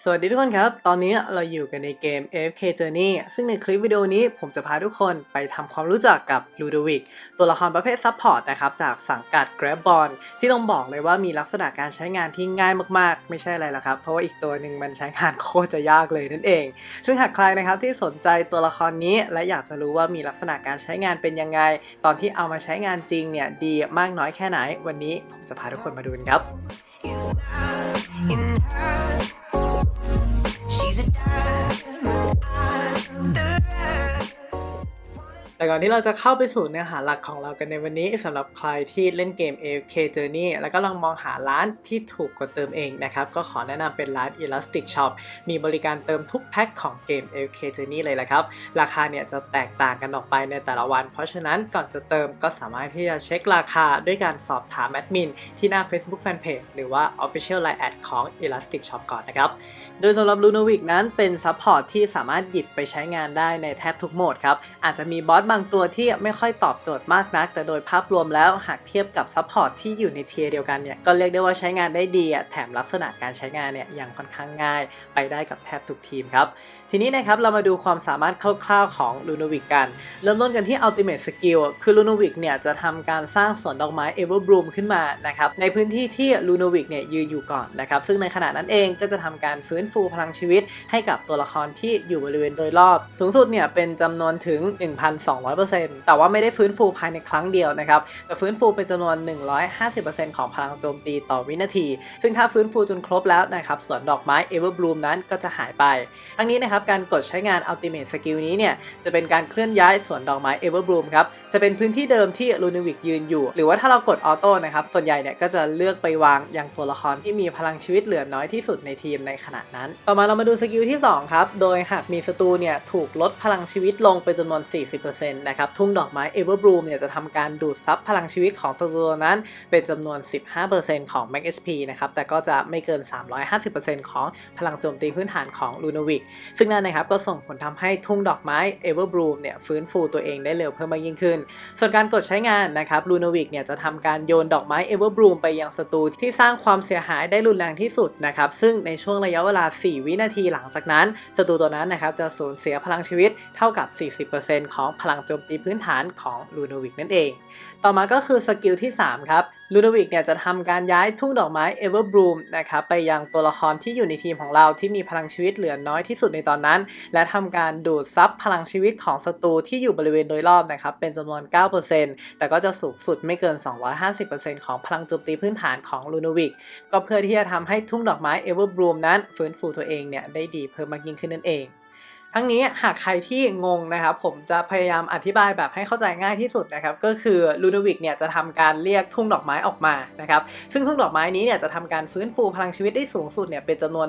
สวัสดีทุกคนครับ ตอนนี้เราอยู่กันในเกม AFK Journey ซึ่งในคลิปวิดีโอนี้ผมจะพาทุกคนไปทำความรู้จักกับลูดวิกตัวละครประเภทซับพอร์ตนะครับจากสังกัด Grab b o n ที่ต้องบอกเลยว่ามีลักษณะการใช้งานที่ง่ายมากๆ ไม่ใช่อะไรละครับ เพราะว่าอีกตัวหนึ่งมันใช้งานโคตรจะยากเลยนั่นเอง ซึ่งหากใครนะครับที่สนใจตัวละครนี้ และอยากจะรู้ว่ามีลักษณะการใช้งานเป็นยังไง ตอนที่เอามาใช้งานจริงเนี่ยดีมากน้อยแค่ไหน วันนี้ผมจะพาทุกคนมาดูกันครับ แต่ก่อนที่เราจะเข้าไปสู่เนื้อหาหลักของเรากันในวันนี้สำหรับใครที่เล่นเกม AFK Journey แล้วก็ลองมองหาร้านที่ถูกกว่าเติมเองนะครับ ก็ขอแนะนำเป็นร้าน Elastic Shop มีบริการเติมทุกแพ็คของเกม AFK Journey เลยแหละครับ ราคาเนี่ยจะแตกต่างกันออกไปในแต่ละวัน เพราะฉะนั้นก่อนจะเติมก็สามารถที่จะเช็คราคาด้วยการสอบถามแอดมินที่หน้า Facebook Fanpage หรือว่า Official Line Ad ของ Elastic Shop ก่อนนะครับ โดยสำหรับ Lunovic นั้นเป็นซัพพอร์ตที่สามารถหยิบไปใช้งานได้ในแทบทุกโหมดครับอาจจะมีบอสบางตัวที่ไม่ค่อยตอบโจทย์มากนัก แต่โดยภาพรวมแล้วหากเทียบกับซัพพอร์ตที่อยู่ในเทียร์เดียวกันเนี่ยก็เรียกได้ว่าใช้งานได้ดีแถมลักษณะการใช้งานเนี่ยยังค่อนข้างง่าย ไปได้กับแทบทุกทีมครับ ทีนี้นะครับเรามาดูความสามารถคร่าวๆของ Lunovic กัน เริ่มต้นกันที่ Ultimate Skill คือ Lunovic เนี่ยจะทำการสร้างสวนดอกไม้ Everbloom ขึ้นมานะครับในพื้นที่ที่ Lunovic เนี่ยยืนอยู่ก่อนนะครับซึ่งในขณะนั้นเองก็จะทำการฟื้นฟูพลังชีวิต ให้กับตัวละครที่อยู่บริเวณโดยรอบ สูงสุดเนี่ยเป็นจำนวนถึง 1,200แต่ว่าไม่ได้ฟื้นฟูภายในครั้งเดียวนะครับแต่ฟื้นฟูเป็นจำนวน 150%ของพลังโจมตีต่อวินาที ซึ่งถ้าฟื้นฟูจนครบแล้วนะครับสวนดอกไม้ Everbloom นั้นก็จะหายไป ทั้งนี้นะครับการกดใช้งาน Ultimate Skill นี้เนี่ยจะเป็นการเคลื่อนย้ายสวนดอกไม้ Everbloom ครับ จะเป็นพื้นที่เดิมที่ Lunovic ยืนอยู่ หรือว่าถ้าเรากดออโต้นะครับ ส่วนใหญ่เนี่ยก็จะเลือกไปวางยังตัวละครที่มีพลังชีวิตเหลือน้อยที่สุดในทีมในขณะนั้น ต่อมาเรามาดูสกิลที่ 2 ครับ โดยหากมีศัตรูเนี่ยถูกลดพลังชีวิตลงเป็นจำนวน 40%นะครับ ทุ่งดอกไม้ Everbloom เนี่ยจะทำการดูดซับพลังชีวิตของศัตรูนั้น เป็นจำนวน 15%ของ Max HP นะครับ แต่ก็จะไม่เกิน 350%ของพลังโจมตีพื้นฐานของ Lunovic ซึ่งนั่นนะครับก็ส่งผลทำให้ทุ่งดอกไม้ Everbloom เนี่ยฟื้นฟูตัวเองได้เร็วเพิ่มมากยิ่งขึ้นส่วนการกดใช้งานนะครับลูนอวิกเนี่ยจะทำการโยนดอกไม้เอเวอร์บลูมไปยังศัตรูที่สร้างความเสียหายได้รุนแรงที่สุดนะครับซึ่งในช่วงระยะเวลา 4 วินาทีหลังจากนั้นศัตรูตัวนั้นนะครับจะสูญเสียพลังชีวิตเท่ากับ 40%ของพลังโจมตีพื้นฐานของลูนอวิกนั่นเอง ต่อมาก็คือสกิลที่ 3 ครับ ลูโดวิกเนี่ยจะทำการย้ายทุ่งดอกไม้ Everbloom นะครับไปยังตัวละครที่อยู่ในทีมของเราที่มีพลังชีวิตเหลือน้อยที่สุดในตอนนั้น และทำการดูดซับพลังชีวิตของศัตรูที่อยู่บริเวณโดยรอบนะครับเป็นจำนวน 9%แต่ก็จะสูงสุดไม่เกิน 250%ของพลังโจมตีพื้นฐานของลูนวิกก็เพื่อที่จะทำให้ทุ่งดอกไม้ Everbloom นั้นฟื้นฟูตัวเองเนี่ยได้ดีเพิ่มมากยิ่งขึ้นนั่นเอง ทั้งนี้หากใครที่งงนะครับผมจะพยายามอธิบายแบบให้เข้าใจง่ายที่สุดนะครับก็คือลูโดวิกเนี่ยจะทำการเรียกทุ่งดอกไม้ออกมานะครับซึ่งทุ่งดอกไม้นี้เนี่ยจะทำการฟื้นฟูพลังชีวิตได้สูงสุดเนี่ยเป็นจำนวน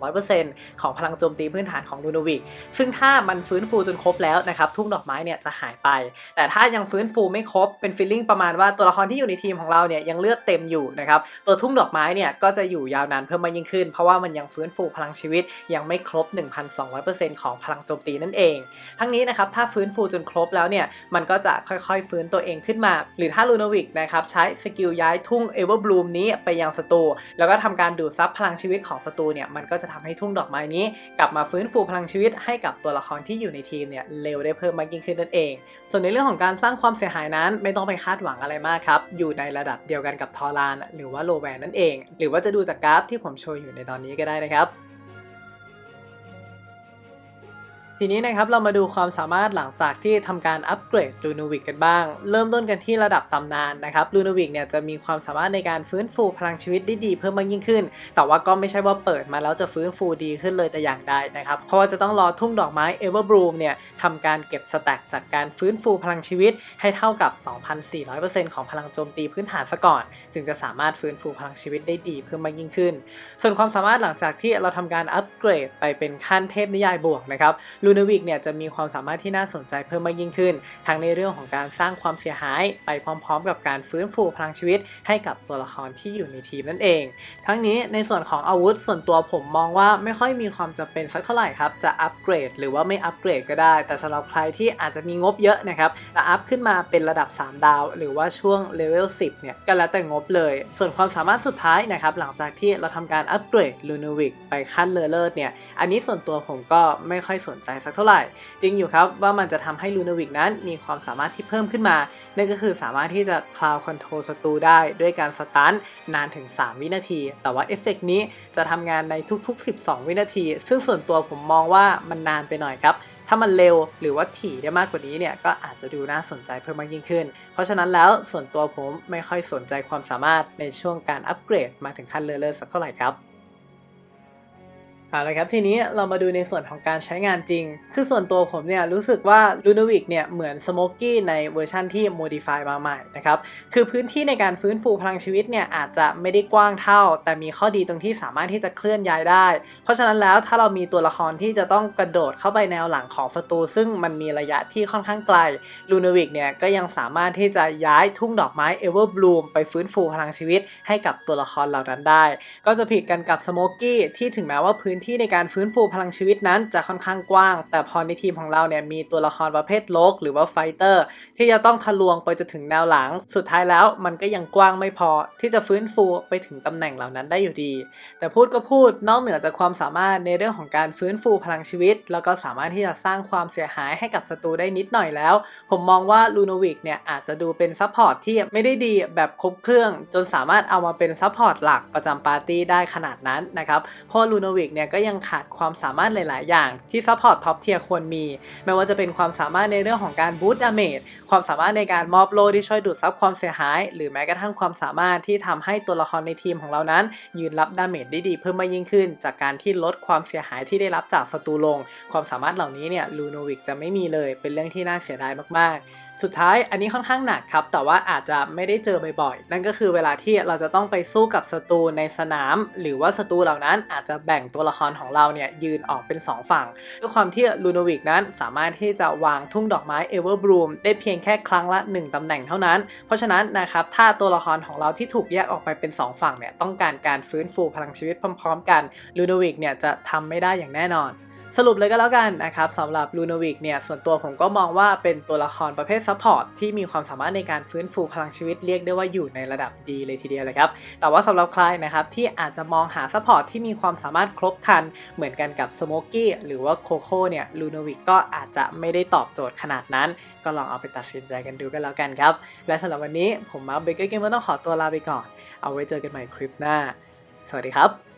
1,200%ของพลังโจมตีพื้นฐานของลูโดวิกซึ่งถ้ามันฟื้นฟูจนครบแล้วนะครับทุ่งดอกไม้เนี่ยจะหายไป แต่ถ้ายังฟื้นฟูไม่ครบเป็นฟีลลิ่งประมาณว่าตัวละครที่อยู่ในทีมของเราเนี่ยยังเลือดเต็มอยู่นะครับตัวทุ่งดอกไม้เนี่ยก็จะอยู่ยาวนานเพิ่มมากยิ่งขึ้น เพราะว่ามันยังฟื้นฟูพลังชีวิตยังไม่ครบ 1,200%ของพลังโจมตีนั่นเอง ทั้งนี้นะครับถ้าฟื้นฟูจนครบแล้วเนี่ยมันก็จะค่อยๆ ฟื้นตัวเองขึ้นมา หรือถ้าลูโนวิกนะครับใช้สกิลย้ายทุ่งเอเวอร์บลูมนี้ไปยังศัตรูแล้วก็ทำการดูดซับพลังชีวิตของศัตรูเนี่ยมันก็จะทำให้ทุ่งดอกไม้นี้ กลับมาฟื้นฟูพลังชีวิตให้กับตัวละครที่อยู่ในทีมเนี่ยเร็วได้เพิ่มมากยิ่งขึ้นนั่นเอง ส่วนในเรื่องของการสร้างความเสียหายนั้นไม่ต้องไปคาดหวังอะไรมากครับอยู่ในระดับเดียวกันกับทอรานหรือว่าโลแวนนั่นเอง หรือว่าจะดูจากกราฟที่ผมโชว์อยู่ในตอนนี้ก็ได้นะครับ ทีนี้นะครับเรามาดูความสามารถหลังจากที่ทำการอัปเกรดลูโนวิกกันบ้าง เริ่มต้นกันที่ระดับตำนานนะครับลูโนวิกเนี่ยจะมีความสามารถในการฟื้นฟูพลังชีวิตได้ดีเพิ่มมากยิ่งขึ้น แต่ว่าก็ไม่ใช่ว่าเปิดมาแล้วจะฟื้นฟูดีขึ้นเลยแต่อย่างใดนะครับ เพราะว่าจะต้องรอทุ่งดอกไม้เอเวอร์บลูมเนี่ยทำการเก็บสแต็กจากการฟื้นฟูพลังชีวิตให้เท่ากับ 2,400%ของพลังโจมตีพื้นฐานซะก่อน จึงจะสามารถฟื้นฟูพลังชีวิตได้ดีเพิ่มมากยิ่งขึ้น ส่วนความสามารถหลังจากที่เราทำการอัปเกรดไปเป็นขั้นเทพนิยายบวกนะครับลูลูนวิกเนี่ยจะมีความสามารถที่น่าสนใจเพิ่มมากยิ่งขึ้น ทั้งในเรื่องของการสร้างความเสียหายไปพร้อมๆ กับการฟื้นฟูพลังชีวิต ให้กับตัวละครที่อยู่ในทีมนั่นเอง ทั้งนี้ในส่วนของอาวุธส่วนตัวผมมองว่าไม่ค่อยมีความจำเป็นสักเท่าไหร่ครับจะอัปเกรด หรือว่าไม่อัปเกรดก็ได้ แต่สำหรับใครที่อาจจะมีงบเยอะนะครับจะอัพขึ้นมาเป็นระดับ 3 ดาว หรือว่าช่วงเลเวล10เนี่ยก็แล้วแต่งบเลย ส่วนความสามารถสุดท้ายนะครับหลังจากที่เราทำการอัปเกรดลูนูวิกไปขั้นเลอเลิศเนี่ยอันนี้ส่วนตัวผมก็ไม่ค่อยสนใจสักเท่าไหร่ จริงอยู่ครับว่ามันจะทำให้ลูนาวิกนั้นมีความสามารถที่เพิ่มขึ้นมา นั่นก็คือสามารถที่จะคลาวคอนโทรลศัตรูได้ด้วยการสตันนานถึง 3 วินาที แต่ว่าเอฟเฟกต์นี้จะทำงานในทุกๆ 12 วินาที ซึ่งส่วนตัวผมมองว่ามันนานไปหน่อยครับถ้ามันเร็วหรือว่าถี่ได้มากกว่านี้เนี่ยก็อาจจะดูน่าสนใจเพิ่มมากยิ่งขึ้น เพราะฉะนั้นแล้วส่วนตัวผมไม่ค่อยสนใจความสามารถในช่วงการอัปเกรดมาถึงขั้นเลอเลิศสักเท่าไหร่ครับ เอาละครับทีนี้เรามาดูในส่วนของการใช้งานจริง คือส่วนตัวผมเนี่ยรู้สึกว่า l u n o v i c เนี่ยเหมือน Smoky ในเวอร์ชันที่ modify มาใหม่นะครับ คือพื้นที่ในการฟื้นฟูพลังชีวิตเนี่ยอาจจะไม่ได้กว้างเท่า แต่มีข้อดีตรงที่สามารถที่จะเคลื่อนย้ายได้ เพราะฉะนั้นแล้วถ้าเรามีตัวละครที่จะต้องกระโดดเข้าไปแนวหลังของศัตรูซึ่งมันมีระยะที่ค่อนข้างไกล l u n o v i c เนี่ยก็ยังสามารถที่จะย้ายทุ่งดอกไม้ Everbloom ไปฟื้นฟูพลังชีวิต ให้กับตัวละครเหล่านั้นได้ ก็จะผิดกันกับ Smoky ที่ถึงแม้ว่าพื้นที่ในการฟื้นฟูพลังชีวิตนั้นจะค่อนข้างกว้าง แต่พอในทีมของเราเนี่ยมีตัวละครประเภทโลกหรือว่าไฟเตอร์ที่จะต้องทะลวงไปจนถึงแนวหลัง สุดท้ายแล้วมันก็ยังกว้างไม่พอที่จะฟื้นฟูไปถึงตำแหน่งเหล่านั้นได้อยู่ดี แต่พูดก็พูดนอกเหนือจากความสามารถในเรื่องของการฟื้นฟูพลังชีวิต แล้วก็สามารถที่จะสร้างความเสียหายให้กับศัตรูได้นิดหน่อยแล้ว ผมมองว่าลูโนวิกเนี่ยอาจจะดูเป็นซัพพอร์ตที่ไม่ได้ดีแบบครบเครื่อง จนสามารถเอามาเป็นซัพพอร์ตหลักประจำปาร์ตี้ได้ขนาดนั้นนะครับเพราะลูโนวิกเนี่ยก็ยังขาดความสามารถหลาย ๆ อย่างที่ซัพพอร์ตท็อปเทียร์ควรมี ไม่ว่าจะเป็นความสามารถในเรื่องของการบูตดาเมจความสามารถในการมอบโลที่ช่วยดูดซับความเสียหาย หรือแม้กระทั่งความสามารถที่ทำให้ตัวละครในทีมของเรานั้น ยืนรับดาเมจได้ดีเพิ่มมากยิ่งขึ้น จากการที่ลดความเสียหายที่ได้รับจากศัตรูลง ความสามารถเหล่านี้เนี่ยลูโนวิกจะไม่มีเลย เป็นเรื่องที่น่าเสียดายมาก ๆสุดท้ายอันนี้ค่อนข้างหนักครับ แต่ว่าอาจจะไม่ได้เจอบ่อยๆ นั่นก็คือเวลาที่เราจะต้องไปสู้กับศัตรูในสนาม หรือว่าศัตรูเหล่านั้นอาจจะแบ่งตัวละครของเราเนี่ยยืนออกเป็น 2 ฝั่ง ด้วยความที่ลูโนวิกนั้นสามารถที่จะวางทุ่งดอกไม้เอเวอร์บลูมได้เพียงแค่ครั้งละ 1 ตำแหน่งเท่านั้น เพราะฉะนั้นนะครับถ้าตัวละครของเราที่ถูกแยกออกไปเป็น 2 ฝั่งเนี่ยต้องการการฟื้นฟูพลังชีวิตพร้อมๆ กันลูโนวิกเนี่ยจะทำไม่ได้อย่างแน่นอน สรุปเลยก็แล้วกันนะครับสำหรับลูโนวิกเนี่ยส่วนตัวผมก็มองว่าเป็นตัวละครประเภทซัพพอร์ตที่มีความสามารถในการฟื้นฟูพลังชีวิตเรียกได้ว่าอยู่ในระดับดีเลยทีเดียวเลยครับ แต่ว่าสำหรับใครนะครับที่อาจจะมองหาซัพพอร์ตที่มีความสามารถครบครัน เหมือนกันกับสโมกี้หรือว่าโคโค่เนี่ยลูโนวิกก็อาจจะไม่ได้ตอบโจทย์ขนาดนั้น ก็ลองเอาไปตัดสินใจกันดูกันแล้วกันครับ และสำหรับวันนี้ผมมาเบเกอร์เกมเมอร์ต้องขอตัวลาไปก่อน เอาไว้เจอกันใหม่คลิปหน้า สวัสดีครับ